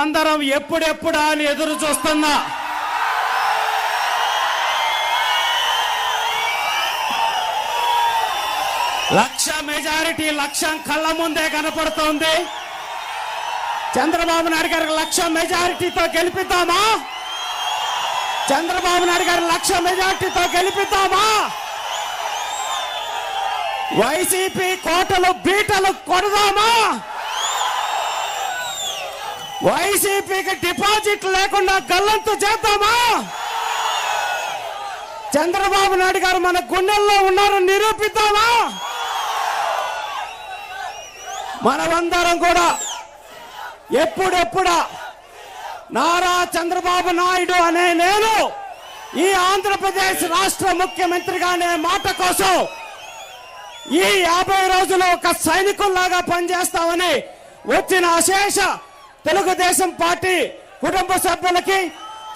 మనమందరం ఎప్పుడెప్పుడా అని ఎదురు చూస్తున్నా. లక్ష మెజారిటీ లక్ష్యం కళ్ళ ముందే కనపడుతోంది. చంద్రబాబు నాయుడు గారికి లక్ష మెజారిటీతో గెలిపిద్దామా? చంద్రబాబు నాయుడు గారి లక్ష మెజారిటీతో గెలిపిద్దామా? వైసీపీ కోటలు బీటలు కొడదామా? వైసీపీకి డిపాజిట్ లేకుండా గల్లంతు చేద్దామా? చంద్రబాబు నాయుడు గారు మన గుండెల్లో ఉన్నారని నిరూపిద్దామా? మనమందరం కూడా ఎప్పుడెప్పుడా నారా చంద్రబాబు నాయుడు అనే నేను ఈ ఆంధ్రప్రదేశ్ రాష్ట్ర ముఖ్యమంత్రిగా అనే మాట కోసం ఈ యాభై రోజులు ఒక సైనికుల్లాగా పనిచేస్తామని వచ్చిన అశేష తెలుగుదేశం పార్టీ కుటుంబ సభ్యులకి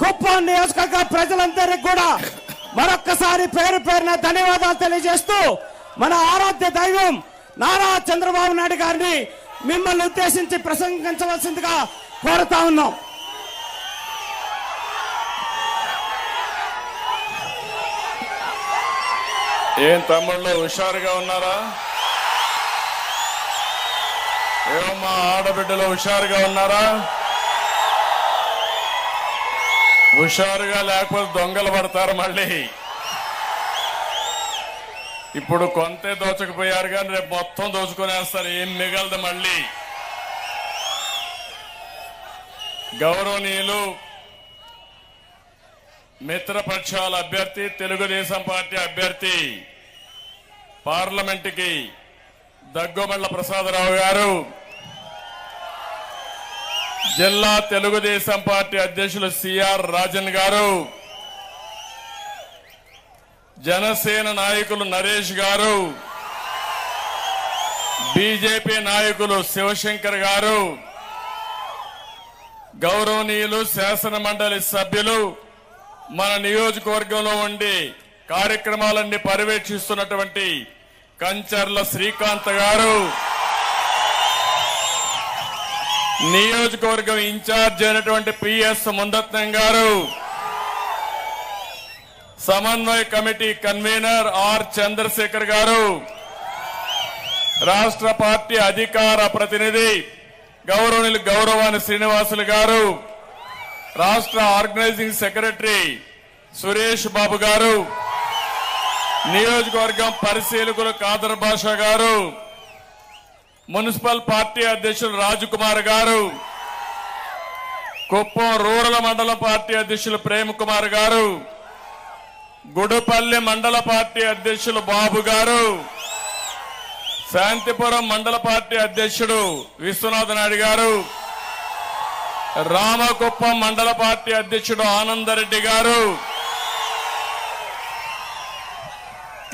కుప్పం నియోజకవర్గ ప్రజలందరికీ కూడా మరొక్కసారి పేరు పేరున ధన్యవాదాలు తెలియజేస్తూ మన ఆరాధ్య దైవం నారా చంద్రబాబు నాయుడు గారిని మిమ్మల్ని ఉద్దేశించి ప్రసంగించవలసిందిగా కోరుతా ఉన్నాం. ఏం తమ్ముళ్ళు హుషారుగా ఉన్నారా? ఏమమ్మా మా ఆడబిడ్డలు హుషారుగా ఉన్నారా? హుషారుగా లేకపోతే దొంగలు పడతారు మళ్ళీ. ఇప్పుడు కొంతే దోచకపోయారు కానీ రేపు మొత్తం దోచుకునేస్తారు ఏం మిగలదు మళ్ళీ. గౌరవనీయులు మిత్రపక్షాల అభ్యర్థి తెలుగుదేశం పార్టీ అభ్యర్థి పార్లమెంటుకి దగ్గుమల్ల ప్రసాదరావు గారు. జిల్లా తెలుగుదేశం పార్టీ అధ్యక్షులు సిఆర్ రాజన్ గారు. జనసేన నాయకులు నరేష్ గారు. బీజేపీ నాయకులు శివశంకర్ గారు. గౌరవనీయులు శాసన మండలి సభ్యులు మన నియోజకవర్గంలో ఉండి కార్యక్రమాలన్నీ పర్యవేక్షిస్తున్నటువంటి కంచర్ల శ్రీకాంత్ గారు. నియోజకవర్గం ఇన్ఛార్జ్ అయినటువంటి పిఎస్ ముందత్నం గారు. సమన్వయ కమిటీ కన్వీనర్ ఆర్. చంద్రశేఖర్ గారు. రాష్ట్ర పార్టీ అధికార ప్రతినిధి గౌరవనీయులు గౌరవాని శ్రీనివాసులు గారు. రాష్ట్ర ఆర్గనైజింగ్ సెక్రటరీ సురేష్ బాబు గారు. నియోజకవర్గం పరిశీలకులు కాదర్ భాష గారు మున్సిపల్ పార్టీ అధ్యక్షులు రాజకుమార్ గారు కుప్పం రూరల్ మండల పార్టీ అధ్యక్షులు ప్రేమ్ కుమార్ గారు గుడుపల్లి మండల పార్టీ అధ్యక్షులు బాబు గారు శాంతిపురం మండల పార్టీ అధ్యక్షుడు విశ్వనాథ్ నాయుడు గారు రామకుప్పం మండల పార్టీ అధ్యక్షుడు ఆనందరెడ్డి గారు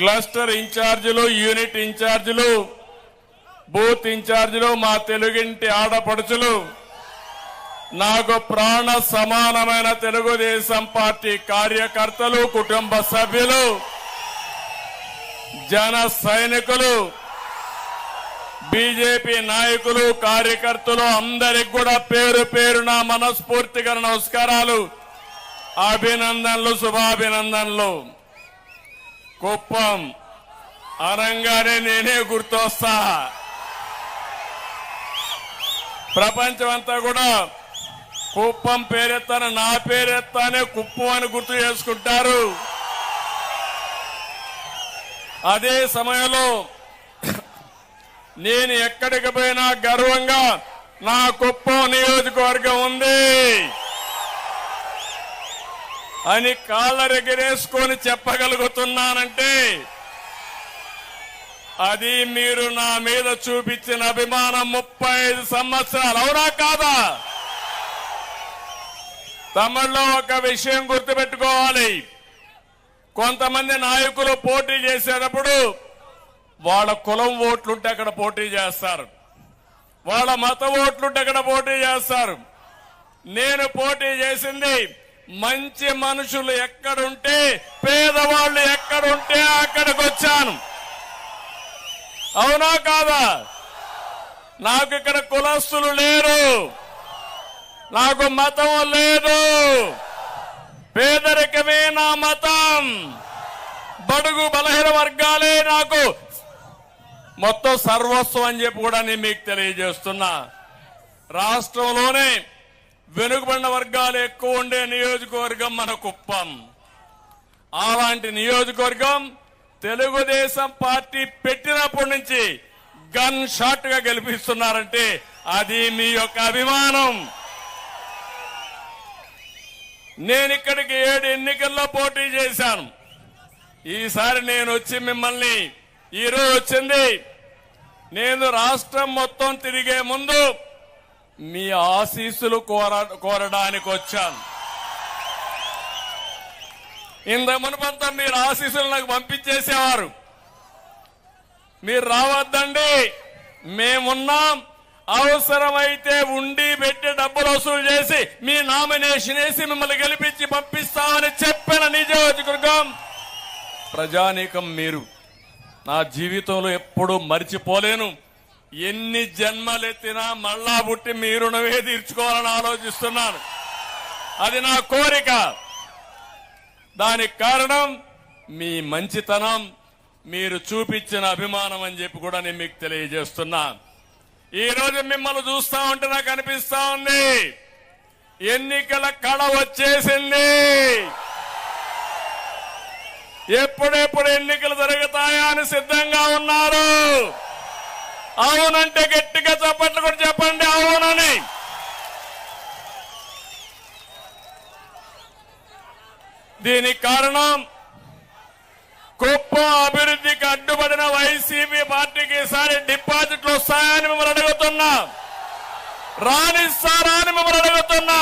క్లస్టర్ ఇన్ఛార్జీలు యూనిట్ ఇన్ఛార్జీలు బూత్ ఇన్ఛార్జీలు మా తెలుగింటి ఆడపడుచులు నాకు ప్రాణ సమానమైన తెలుగుదేశం పార్టీ కార్యకర్తలు కుటుంబ సభ్యులు జన సైనికులు బీజేపీ నాయకులు కార్యకర్తలు అందరికి కూడా పేరు పేరున మనస్ఫూర్తిగా నమస్కారాలు. అభినందనలు శుభాభినందనలు. కుప్పం అనంగానే నేనే గుర్తొస్తా. ప్రపంచమంతా కూడా కుప్పం పేరెత్తాను నా పేరెత్తానే కుప్పం అని గుర్తు చేసుకుంటారు. అదే సమయంలో నేను ఎక్కడికి పోయినా గర్వంగా నా కుప్పం నియోజకవర్గం ఉంది. అని కాళ్ళరెగరేసుకొని చెప్పగలుగుతున్నానంటే అది మీరు నా మీద చూపించిన అభిమానం ముప్పై ఐదు సంవత్సరాలు. అవునా కాదా? తమిళ్ళో ఒక విషయం గుర్తుపెట్టుకోవాలి. కొంతమంది నాయకులు పోటీ చేసేటప్పుడు వాళ్ళ కులం ఓట్లుంటే అక్కడ పోటీ చేస్తారు. వాళ్ళ మత ఓట్లుంటే అక్కడ పోటీ చేస్తారు. నేను పోటీ చేసింది మంచి మనుషులు ఎక్కడుంటే పేదవాళ్ళు ఎక్కడుంటే అక్కడికి వచ్చాను అవునా కాదా? నాకు ఇక్కడ కులస్తులు లేరు. నాకు మతం లేదు. పేదరికమే నా మతం. బడుగు బలహీన వర్గాలే నాకు. మొత్తం సర్వస్వం అని చెప్పి కూడా నేను మీకు తెలియజేస్తున్నా. రాష్ట్రంలోనే వెనుకబడిన వర్గాలు ఎక్కువ ఉండే నియోజకవర్గం మన కుప్పం. అలాంటి నియోజకవర్గం తెలుగుదేశం పార్టీ పెట్టినప్పటి నుంచి గన్ షాట్గా గెలిపిస్తున్నారంటే అది మీ యొక్క అభిమానం. నేను ఇక్కడికి ఏడు ఎన్నికల్లో పోటీ చేశాను. ఈసారి నేను వచ్చి మిమ్మల్ని ఈరోజు వచ్చింది. నేను రాష్ట్రం మొత్తం తిరిగే ముందు మీ ఆశీస్సులు కోర కోరడానికి వచ్చాను. ఇంత మునుపంతా మీరు ఆశీస్సులు నాకు పంపించేసేవారు. మీరు రావద్దండి మేమున్నాం. అవసరమైతే ఉండి పెట్టి డబ్బులు వసూలు చేసి మీ నామినేషన్ వేసి మిమ్మల్ని గెలిపించి పంపిస్తామని చెప్పిన నియోజకవర్గం ప్రజానీకం మీరు. నా జీవితంలో ఎప్పుడూ మర్చిపోలేను. ఎన్ని జన్మలెత్తినా మళ్ళా పుట్టి మీ రుణమే తీర్చుకోవాలని ఆలోచిస్తున్నాను. అది నా కోరిక. దానికి కారణం మీ మంచితనం మీరు చూపించిన అభిమానం అని చెప్పి కూడా నేను మీకు తెలియజేస్తున్నా. ఈరోజు మిమ్మల్ని చూస్తా ఉంటే నాకు అనిపిస్తా ఉంది. ఎన్నికల కళ వచ్చేసింది. ఎప్పుడెప్పుడు ఎన్నికలు జరుగుతాయా అని సిద్ధంగా ఉన్నారు. అవునంటే గట్టిగా చప్పట్లు కూడా చెప్పండి అవునని. దీనికి కారణం కుప్పం అభివృద్ధికి అడ్డుపడిన వైసీపీ పార్టీకి ఈసారి డిపాజిట్లు వస్తాయని మిమ్మల్ని అడుగుతున్నా. రాణిస్తారా అని మిమ్మల్ని అడుగుతున్నా.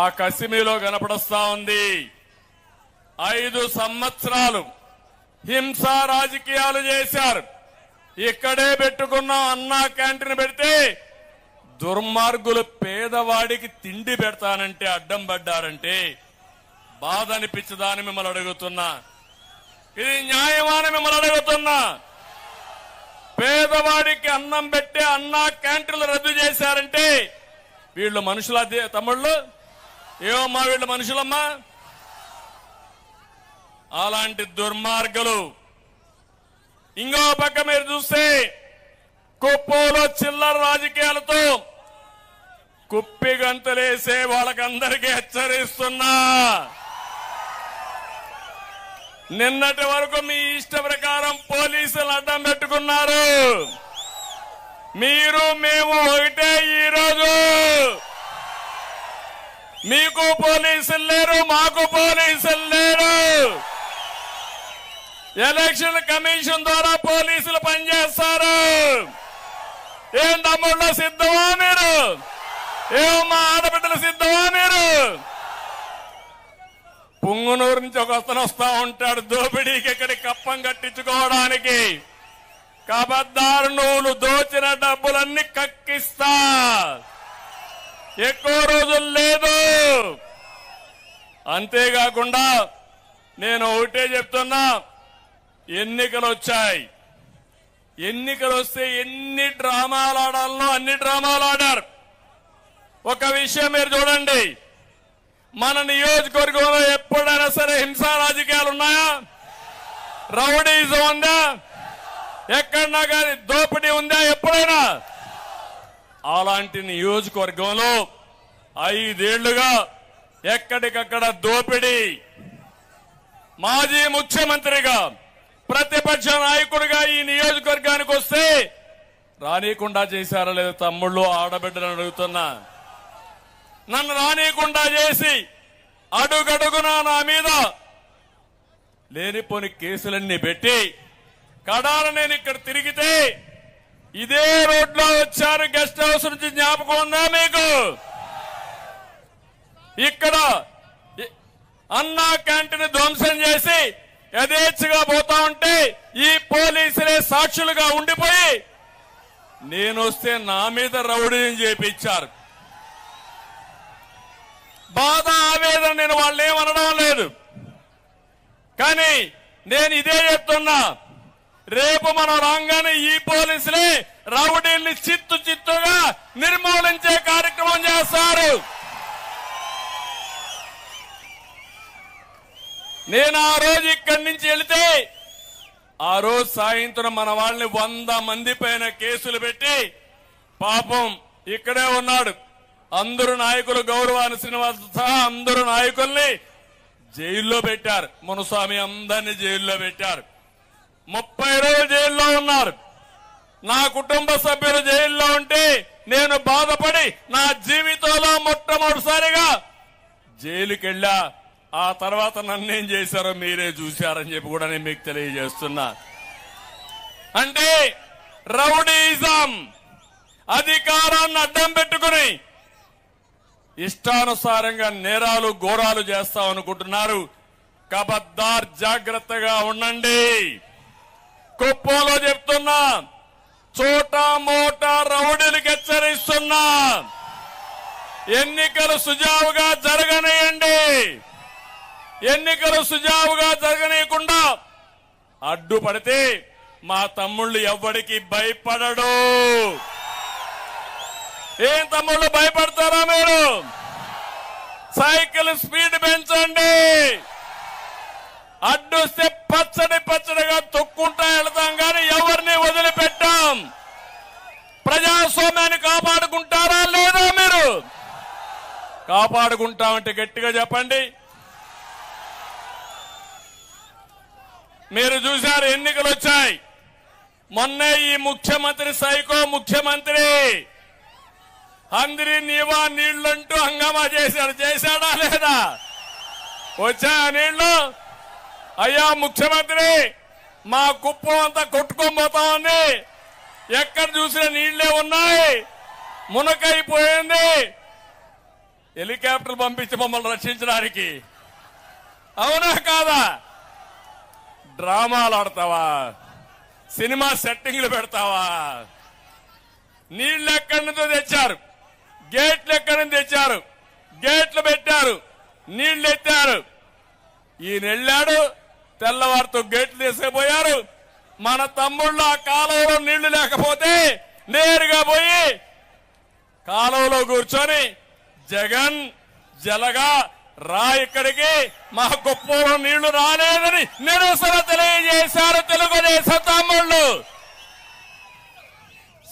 ఆ కసిమిలో కనపడస్తా ఉంది. ఐదు సంవత్సరాలు హింస రాజకీయాలు చేశారు. ఇక్కడే పెట్టుకున్న అన్నా క్యాంటీన్ పెడితే దుర్మార్గులు పేదవాడికి తిండి పెడతానంటే అడ్డం పడ్డారంటే బాధ అనిపించదాని మిమ్మల్ని అడుగుతున్నా. ఇది న్యాయమాని మిమ్మల్ని అడుగుతున్నా. పేదవాడికి అన్నం పెట్టే అన్నా క్యాంటీన్లు రద్దు చేశారంటే వీళ్ళు మనుషుల తమ్ముళ్ళు? ఏమమ్మా వీళ్ళు మనుషులమ్మా? అలాంటి దుర్మార్గులు. ఇంకో పక్క మీరు చూస్తే కుప్పోలో చిల్లర రాజకీయాలతో కుప్పి గంతలేసే వాళ్ళకందరికీ హెచ్చరిస్తున్నా. నిన్నటి వరకు మీ ఇష్ట ప్రకారం పోలీసులు అడ్డం పెట్టుకున్నారు. మీరు మేము ఒకటే ఈరోజు. మీకు పోలీసులు లేరు మాకు పోలీసులు లేరు. ఎలక్షన్ కమిషన్ ద్వారా పోలీసులు పనిచేస్తారు. ఏం తమ్ముళ్ళు సిద్ధమా మీరు? ఏం మా ఆడబిడ్డలు సిద్ధమా మీరు? పుంగునూరు నుంచి ఒక అతను వస్తా ఉంటాడు దోపిడీకి ఇక్కడికి కప్పం కట్టించుకోవడానికి. కబద్దారు నువ్వులు దోచిన డబ్బులన్నీ కక్కిస్తా. ఎక్కువ రోజులు లేదు. అంతేకాకుండా నేను ఒకటే చెప్తున్నా ఎన్నికలు వచ్చాయి ఎన్నికలు వస్తే ఎన్ని డ్రామాలు ఆడాలనో అన్ని డ్రామాలు ఆడారు ఒక విషయం మీరు చూడండి. మన నియోజకవర్గంలో ఎప్పుడైనా సరే హింసా రాజకీయాలు ఉన్నాయా? రౌడీజం ఉందా? ఎక్కడన్నా కానీ దోపిడీ ఉందా ఎప్పుడైనా? అలాంటి నియోజకవర్గంలో ఐదేళ్ళుగా ఎక్కడికక్కడ దోపిడీ. మాజీ ముఖ్యమంత్రిగా ప్రతిపక్ష నాయకుడిగా ఈ నియోజకవర్గానికి వస్తే రానీయకుండా చేశారా లేదా తమ్ముళ్ళు ఆడబిడ్డలను అడుగుతున్నా. నన్ను రానీయకుండా చేసి అడుగడుగునా నా మీద? లేనిపోని కేసులన్నీ పెట్టి కడాల నేను ఇక్కడ తిరిగితే ఇదే రోడ్లో వచ్చారు గెస్ట్ హౌస్ నుంచి జ్ఞాపకం ఉందా మీకు? ఇక్కడ అన్నా క్యాంటీన్ ధ్వంసం చేసి యథేచ్ఛగా పోతా ఉంటే ఈ పోలీసులే సాక్షులుగా ఉండిపోయి నేను వస్తే నా మీద రౌడీని చేపించారు. బాధ ఆవేదన నేను వాళ్ళు ఏమనడం లేదు. కానీ నేను ఇదే చెప్తున్నా రేపు మనం రాగానే ఈ పోలీసులే రౌడీల్ని చిత్తు చిత్తుగా నిర్మూలించే కార్యక్రమం చేస్తారు. నేను ఆ రోజు ఇక్కడి నుంచి వెళితే ఆ రోజు సాయంత్రం మన వాళ్ళని వంద మంది పైన కేసులు పెట్టి పాపం ఇక్కడే ఉన్నాడు. అందరు నాయకులు గౌరవాన్ని శ్రీనివాస్ సహా అందరు నాయకుల్ని జైల్లో పెట్టారు. మునుస్వామి అందరినీ జైల్లో పెట్టారు. ముప్పై రోజులు జైల్లో ఉన్నారు. నా కుటుంబ సభ్యులు జైల్లో ఉంటే నేను బాధపడి నా జీవితంలో మొట్టమొదటిసారిగా జైలుకెళ్ళా. ఆ తర్వాత నన్నేం చేశారో మీరే చూశారని చెప్పి కూడా నేను మీకు తెలియజేస్తున్నా. అంటే రౌడీజం అధికారాన్ని అడ్డం పెట్టుకుని ఇష్టానుసారంగా నేరాలు ఘోరాలు చేస్తాం అనుకుంటున్నారు. కబద్దార్ జాగ్రత్తగా ఉండండి. కుప్పంలో చెప్తున్నా చోటా మోటా రౌడీలకు హెచ్చరిస్తున్నా ఎన్నికలు సుజావుగా జరగనియండి. ఎన్నికలు సుజావుగా జరగనీయకుండా అడ్డుపడితే మా తమ్ముళ్ళు ఎవ్వడికి భయపడడు. ఏం తమ్ముళ్ళు భయపడతారా మీరు? సైకిల్ స్పీడ్ పెంచండి. అడ్డుస్తే పచ్చడి పచ్చడిగా తొక్కుంటా వెళతాం కానీ ఎవరిని వదిలిపెట్టాం. ప్రజాస్వామ్యాన్ని కాపాడుకుంటారా లేదా మీరు? కాపాడుకుంటామంటే గట్టిగా చెప్పండి. మీరు చూశారు ఎన్నికలు వచ్చాయి. మొన్నే ఈ ముఖ్యమంత్రి సైకో ముఖ్యమంత్రి అందరి నీవా నీళ్ళంటూ హంగామా చేశాడు. చేశాడా లేదా? వచ్చా నీళ్ళు అయ్యా ముఖ్యమంత్రి మా కుప్పం అంతా కొట్టుకోబోతా ఉంది. ఎక్కడ చూసిన నీళ్ళే ఉన్నాయి. మునకైపోయింది. హెలికాప్టర్ పంపించి మమ్మల్ని రక్షించడానికి. అవునా కాదా? డ్రామాలు ఆడతావా? సినిమా సెట్టింగ్లు పెడతావా? నీళ్ళు ఎక్కడి నుంచో తెచ్చారు. గేట్లు ఎక్కడి నుంచి తెచ్చారు? గేట్లు పెట్టారు. నీళ్ళు ఎత్తారు. ఈయన వెళ్ళాడు తెల్లవారితో గేట్లు తీసుకుపోయారు. మన తమ్ముళ్ళు ఆ కాలువలో నీళ్ళు లేకపోతే నేరుగా పోయి కాలువలో కూర్చొని జగన్ జలగా రా ఇక్కడికి. మా గొప్పలో నీళ్ళు రాలేదని నిరసన తెలియజేశారు తెలుగుదేశం తమ్ముళ్ళు.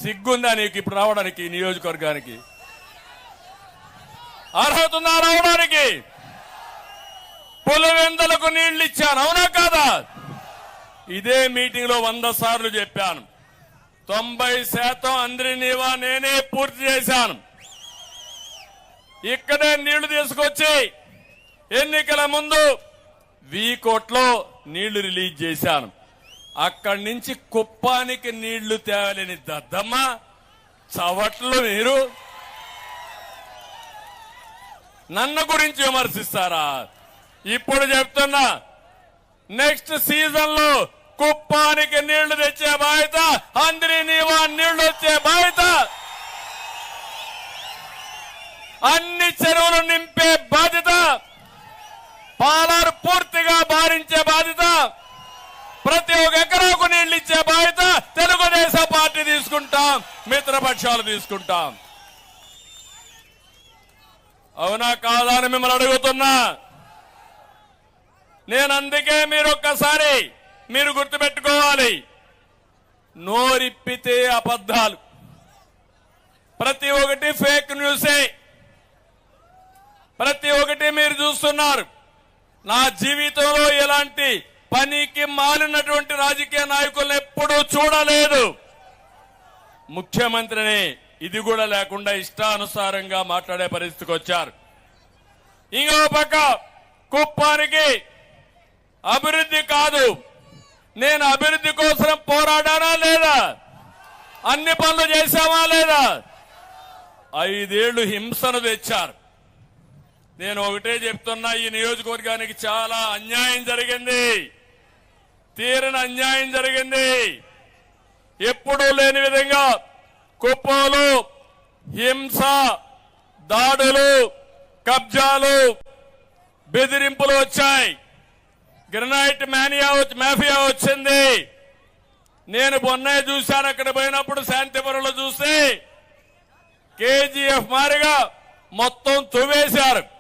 సిగ్గుందా నీకు ఇప్పుడు రావడానికి నియోజకవర్గానికి? అర్హత ఉందా రావడానికి? పులివెందలకు నీళ్ళు ఇచ్చాను. అవునా కాదా? ఇదే మీటింగ్లో వంద సార్లు చెప్పాను. తొంభై శాతం అందరినీవా నేనే పూర్తి చేశాను. ఇక్కడే నీళ్ళు తీసుకొచ్చి ఎన్నికల ముందు వీకోట్లో నీళ్ళు రిలీజ్ చేశాను. అక్కడి నుంచి కుప్పానికి నీళ్ళు తేవలేని దద్దమ్మ చవట్లు మీరు. నన్ను గురించి విమర్శిస్తారా? ఇప్పుడు చెప్తున్నా నెక్స్ట్ సీజన్లో కుప్పానికి నీళ్ళు తెచ్చే బాధ్యత అందరి నీవా నీళ్ళు వచ్చే బాధ్యత. అన్ని చెరువులు నింపే బాధ్యత. పాలారు పూర్తిగా భారించే బాధ్యత ప్రతి ఒక్క ఎకరాకు నీళ్ళు ఇచ్చే బాధ్యత తెలుగుదేశం పార్టీ తీసుకుంటాం మిత్రపక్షాలు తీసుకుంటాం. అవునా కాదా అని మిమ్మల్ని అడుగుతున్నా. నేను అందుకే మీరు ఒక్కసారి మీరు గుర్తుపెట్టుకోవాలి. నోరిప్పితే అబద్ధాలు. ప్రతి ఒక్కటి ఫేక్ న్యూసే ప్రతి ఒక్కటి మీరు చూస్తున్నారు. నా జీవితంలో ఎలాంటి పనికి మాలినటువంటి రాజకీయ నాయకులను ఎప్పుడూ చూడలేదు. ముఖ్యమంత్రిని ఇది కూడా లేకుండా ఇష్టానుసారంగా మాట్లాడే పరిస్థితికి వచ్చారు. ఇంకో పక్క కుప్పానికి అభివృద్ధి కాదు. నేను అభివృద్ధి కోసం పోరాడానా లేదా? అన్ని పనులు చేశామా లేదా? ఐదేళ్ళు హింసను తెచ్చారు. నేను ఒకటే చెప్తున్నా ఈ నియోజకవర్గానికి చాలా అన్యాయం జరిగింది. తీరని అన్యాయం జరిగింది. ఎప్పుడూ లేని విధంగా కుప్పలు హింస దాడులు కబ్జాలు బెదిరింపులు వచ్చాయి. గ్రనైట్ మానియా వచ్చి మాఫియా వచ్చింది. నేను మొన్నే చూశాను అక్కడ పోయినప్పుడు శాంతిపురంలో చూస్తే కేజీఎఫ్ మారిగా మొత్తం తువేశారు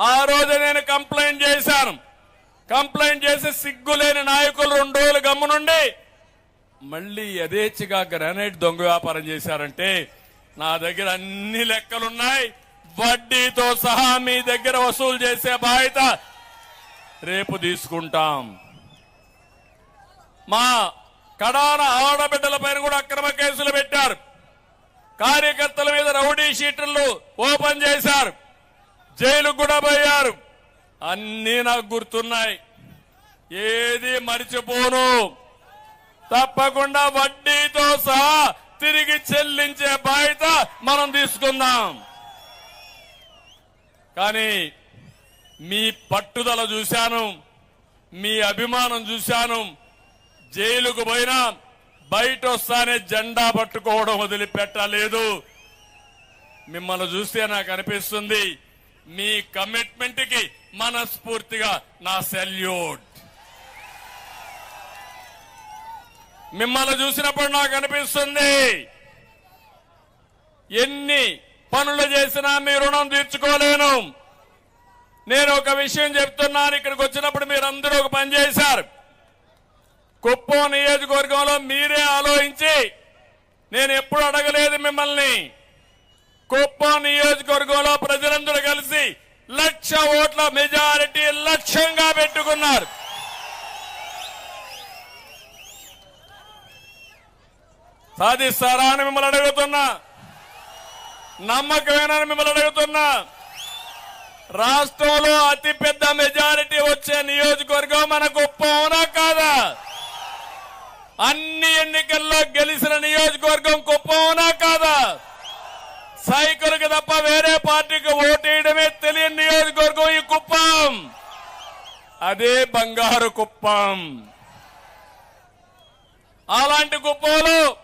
ఆ రోజు నేను కంప్లైంట్ చేశాను. కంప్లైంట్ చేసి సిగ్గులేని నాయకులు రెండు రోజులు గమ్మునుండి మళ్ళీ యథేచ్ఛగా గ్రానైట్ దొంగ వ్యాపారం చేశారంటే నా దగ్గర అన్ని లెక్కలున్నాయి. వడ్డీతో సహా మీ దగ్గర వసూలు చేసే బాధ్యత రేపు తీసుకుంటాం. మా కడాన ఆడబిడ్డల పైన కూడా అక్రమ కేసులు పెట్టారు. కార్యకర్తల మీద రౌడీ షీటర్లు ఓపెన్ చేశారు. జైలుకు కూడా పోయారు. అన్నీ నాకు గుర్తున్నాయి. ఏది మరిచిపోను. తప్పకుండా వడ్డీతో సహా తిరిగి చెల్లించే బాధ్యత మనం తీసుకుందాం. కానీ మీ పట్టుదల చూశాను. మీ అభిమానం చూశాను. జైలుకు పోయినా బయట వస్తానే జెండా పట్టుకోవడం వదిలిపెట్టలేదు. మిమ్మల్ని చూస్తే నాకు అనిపిస్తుంది మీ కమిట్మెంట్కి మనస్ఫూర్తిగా నా సెల్యూట్. మిమ్మల్ని చూసినప్పుడు నాకు అనిపిస్తుంది ఎన్ని పనులు చేసినా మీ రుణం తీర్చుకోలేను. నేను ఒక విషయం చెప్తున్నాను ఇక్కడికి వచ్చినప్పుడు మీరందరూ ఒక పని చేశారు. కుప్పం నియోజకవర్గంలో మీరే ఆలోచించి నేను ఎప్పుడు అడగలేదు మిమ్మల్ని. కుప్పం నియోజకవర్గంలో ప్రజలందరూ కలిసి లక్ష ఓట్ల మెజారిటీ లక్ష్యంగా పెట్టుకున్నారు. సాధిస్తారా అని మిమ్మల్ని అడుగుతున్నా. నమ్మకమేనని మిమ్మల్ని అడుగుతున్నా. రాష్ట్రంలో అతిపెద్ద మెజారిటీ వచ్చే నియోజకవర్గం మన గొప్ప అవునా కాదా? అన్ని ఎన్నికల్లో గెలిచిన నియోజకవర్గం గొప్ప అవునా కాదా? సైకులకు తప్ప వేరే పార్టీకి ఓటేయడమే తెలియని నియోజకవర్గం ఈ కుప్పం. అదే బంగారు కుప్పం. అలాంటి కుప్పంలో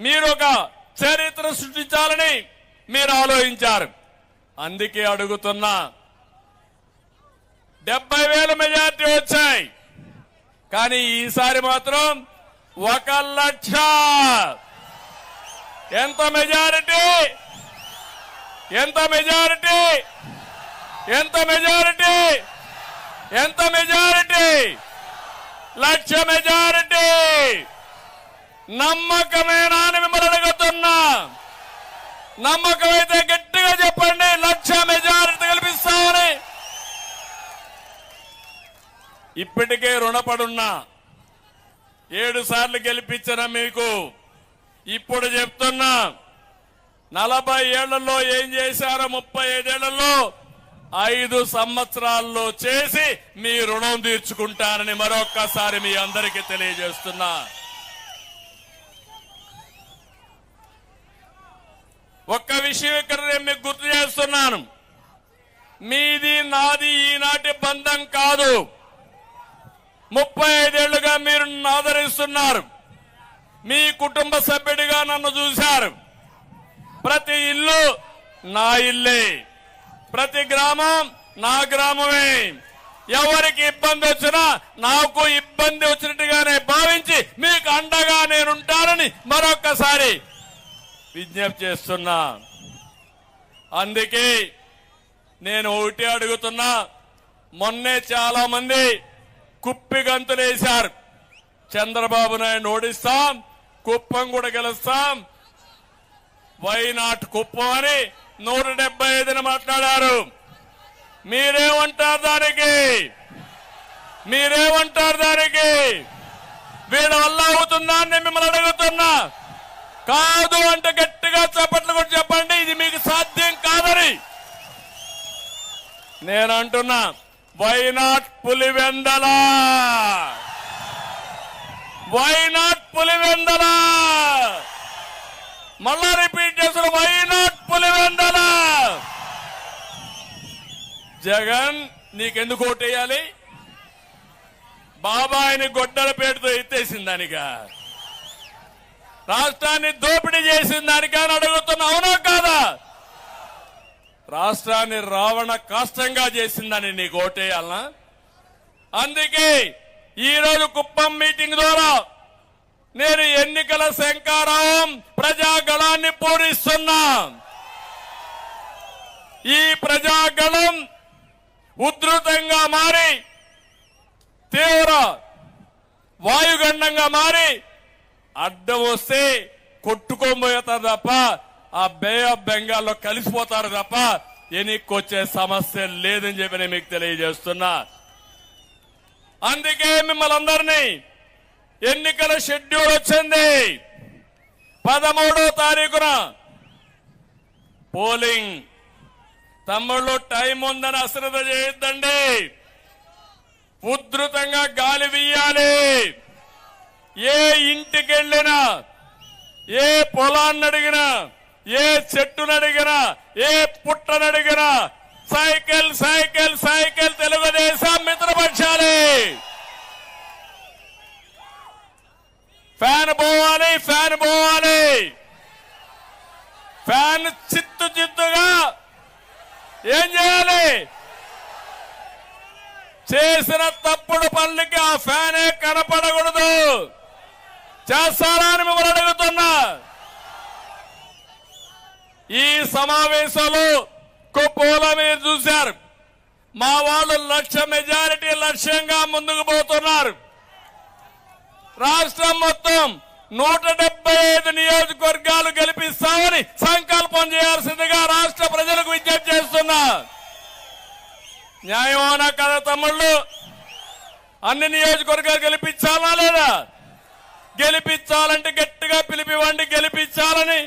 మీరు ఒక చరిత్ర సృష్టించాలని మీరు ఆలోచించారు. అందుకే అడుగుతున్నా డెబ్బై వేల మెజార్టీ వచ్చాయి. కానీ ఈసారి మాత్రం ఒక లక్ష. ఎంత మెజారిటీ? ఎంత మెజారిటీ? ఎంత మెజారిటీ? ఎంత మెజారిటీ? లక్ష మెజారిటీ. నమ్మకమేనా అని మిమ్మల్ని అడుగుతున్నా. నమ్మకమైతే గట్టిగా చెప్పండి లక్ష మెజారిటీ కల్పిస్తామని ఇప్పటికే రుణపడున్నా. ఏడు సార్లు గెలిపించిన మీకు ఇప్పుడు చెప్తున్నా. నలభై ఏళ్ళలో ఏం చేశారో? ముప్పై ఐదేళ్ళలో ఐదు సంవత్సరాల్లో చేసి మీ రుణం తీర్చుకుంటానని మరొక్కసారి మీ అందరికీ తెలియజేస్తున్నా. ఒక్క విషయం ఇక్కడ నేను మీకు గుర్తు చేస్తున్నాను. మీది నాది ఈనాటి బంధం కాదు. ముప్పై ఐదేళ్ళుగా మీరు నన్ను ఆదరిస్తున్నారు. మీ కుటుంబ సభ్యుడిగా నన్ను చూశారు. ప్రతి ఇల్లు నా ఇల్లే. ప్రతి గ్రామం నా గ్రామమే. ఎవరికి ఇబ్బంది వచ్చినా నాకు ఇబ్బంది వచ్చినట్టుగానే భావించి మీకు అండగా నేనుంటానని మరొక్కసారి విజ్ఞప్తి చేస్తున్నా. అందుకే నేను ఒకటి అడుగుతున్నా. మొన్నే చాలా మంది కుప్పి గంతులేశారు. చంద్రబాబు నాయుడు ఓడిస్తాం కుప్పం కూడా గెలుస్తాం వైనాట్ కుప్పం అని నూట డెబ్బై ఐదుని మాట్లాడారు. మీరేమంటారు దానికి? మీరేమంటారు దానికి? వీళ్ళ వల్ల అవుతుందా అని మిమ్మల్ని అడుగుతున్నా. కాదు అంటే గట్టిగా చప్పట్లు కూడా చెప్పండి ఇది మీకు సాధ్యం కాదని. నేను అంటున్నా వైనాట్ పులివెందల. వైనాట్ పులివెందల. మళ్ళా రిపీట్ చేసిన వైనాట్ పులివెందల? జగన్ నీకెందుకు ఓటేయాలి బాబాయిని గొడ్డల పేరుతో ఎత్తేసింది దానిక. రాష్ట్రాన్ని దోపిడీ చేసిన దానికా అని అడుగుతున్నా అవునా కాదా? రాష్ట్రాన్ని రావణ కాష్టంగా చేసిందని నీకు ఓటేయాలనా అందుకే ఈరోజు కుప్పం మీటింగ్ ద్వారా నేను ఎన్నికల శంకారావం ప్రజాగళాన్ని పూరిస్తున్నా ఈ ప్రజాగళం ఉధృతంగా మారి తీవ్ర వాయుగండంగా మారి అడ్డం వస్తే కొట్టుకోబోతారు తప్ప ఆ బే ఆఫ్ బెంగాల్లో కలిసిపోతారు తప్ప ఎన్నికొచ్చే సమస్య లేదని చెప్పి నేను మీకు తెలియజేస్తున్నా. అందుకే మిమ్మల్ని అందరినీ ఎన్నికల షెడ్యూల్ వచ్చింది. పదమూడో తారీఖున పోలింగ్. తమ్ముళ్ళు టైం ఉందని అశ్రద్ధ చేయొద్దండి. ఉధృతంగా గాలి వీయాలి. ఏ ఇంటికి వెళ్ళినా ఏ పొలాన్ని అడిగినా ఏ చెట్టును అడిగినా ఏ పుట్టను అడిగినా సైకిల్ సైకిల్ సైకిల్ తెలుగుదేశం మిత్రపక్షాలి. ఫ్యాన్ పోవాలి ఫ్యాన్ పోవాలి ఫ్యాన్ చిత్తు చిత్తుగా ఏం చేయాలి? చేసిన తప్పుడు పనులకి ఆ ఫ్యానే కనపడకూడదు. చేస్తారా అని మిమ్మల్ని అడుగుతున్నా. ఈ సమావేశంలో కుప్పూల మీరు చూశారు. మా వాళ్ళు లక్ష మెజారిటీ లక్ష్యంగా ముందుకు పోతున్నారు. రాష్ట్రం మొత్తం నూట డెబ్బై ఐదు నియోజకవర్గాలు గెలిపిస్తామని సంకల్పం చేయాల్సిందిగా రాష్ట్ర ప్రజలకు విజ్ఞప్తి చేస్తున్నా. న్యాయమోనా కదా తమ్ముళ్ళు? అన్ని నియోజకవర్గాలు గెలిపించాలా లేదా? గెలిపించాలంటే గట్టిగా పిలిపివ్వండి గెలిపించాలని.